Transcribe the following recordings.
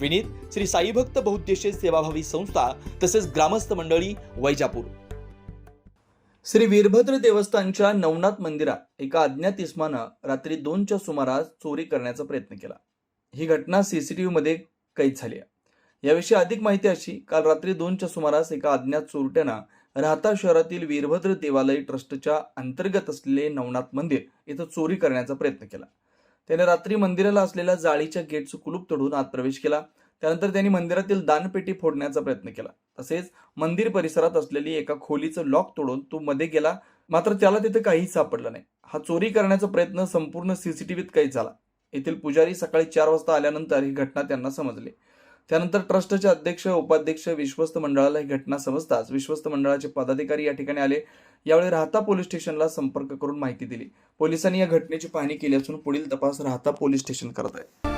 विनीत श्री साईभक्त बहुद्देशीय सेवाभावी संस्था तसेच ग्रामस्थ मंडळी वैजापूर. श्री वीरभद्र देवस्थानच्या नवनाथ मंदिरात एका अज्ञात इस्मानं रात्री दोनच्या सुमारास चोरी करण्याचा प्रयत्न केला. ही घटना सीसीटीव्ही मध्ये कैद झाली आहे. याविषयी अधिक माहिती अशी काल रात्री दोनच्या सुमारास एका अज्ञात चोरट्यानं राहता शहरातील वीरभद्र देवालय ट्रस्टच्या अंतर्गत असलेले नवनाथ मंदिर इथं चोरी करण्याचा प्रयत्न केला. त्याने रात्री मंदिराला असलेल्या जाळीच्या गेटचं कुलूप तोडून आत प्रवेश केला. त्यानंतर त्यांनी मंदिरातील दानपेटी फोडण्याचा प्रयत्न केला. तसेच मंदिर परिसरात असलेली एका खोलीचं लॉक तोडून तो मध्ये गेला. मात्र त्याला तिथे काहीच सापडलं नाही. हा चोरी करण्याचा प्रयत्न संपूर्ण सीसीटीव्हीत काही झाला. येथील पुजारी सकाळी चार वाजता आल्यानंतर ही घटना त्यांना समजली. त्यानंतर ट्रस्टचे अध्यक्ष उपाध्यक्ष विश्वस्त मंडळाला ही घटना समजताच विश्वस्त मंडळाचे पदाधिकारी या ठिकाणी आले. यावेळी राहता पोलीस स्टेशनला संपर्क करून माहिती दिली. पोलिसांनी या घटनेची पाहणी केली असून पुढील तपास राहता पोलीस स्टेशन करत आहे.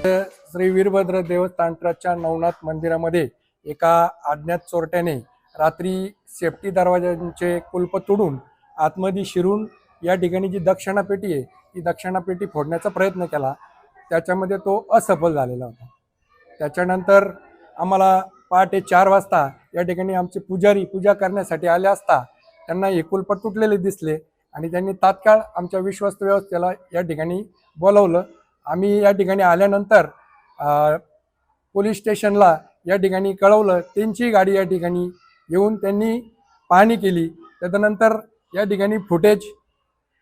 श्री वीरभद्र देवस्थान ट्रस्टच्या नवनाथ मंदिरामध्ये एका अज्ञात चोरट्याने रात्री सेफ्टी दरवाजांचे कुलप तोडून आतमध्ये शिरून या ठिकाणी जी दक्षिणा पेटी आहे ती दक्षिणा पेटी फोडण्याचा प्रयत्न केला. त्याच्यामध्ये तो असफल झालेला होता. त्याच्यानंतर आम्हाला पहाटे चार वाजता या ठिकाणी आमचे पुजारी पूजा करण्यासाठी आले असता त्यांना हे कुलप तुटलेले दिसले आणि त्यांनी तात्काळ आमच्या विश्वस्त व्यवस्थेला या ठिकाणी बोलवलं. आम्ही या ठिकाणी आल्यानंतर पोलीस स्टेशनला या ठिकाणी कळवलं त्यांची गाडी या ठिकाणी येऊन त्यांनी पाहणी केली. त्याच्यानंतर या ठिकाणी फुटेज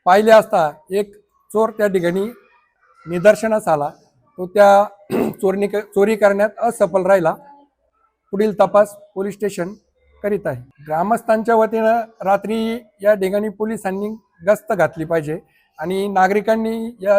पाहिले असता एक चोर त्या ठिकाणी निदर्शनास आला. तो त्या चोरणी चोरी करण्यात असफल राहिला. पुढील तपास पोलीस स्टेशन करीत आहे. ग्रामस्थांच्या वतीनं रात्री या ठिकाणी पोलिसांनी गस्त घातली पाहिजे आणि नागरिकांनी या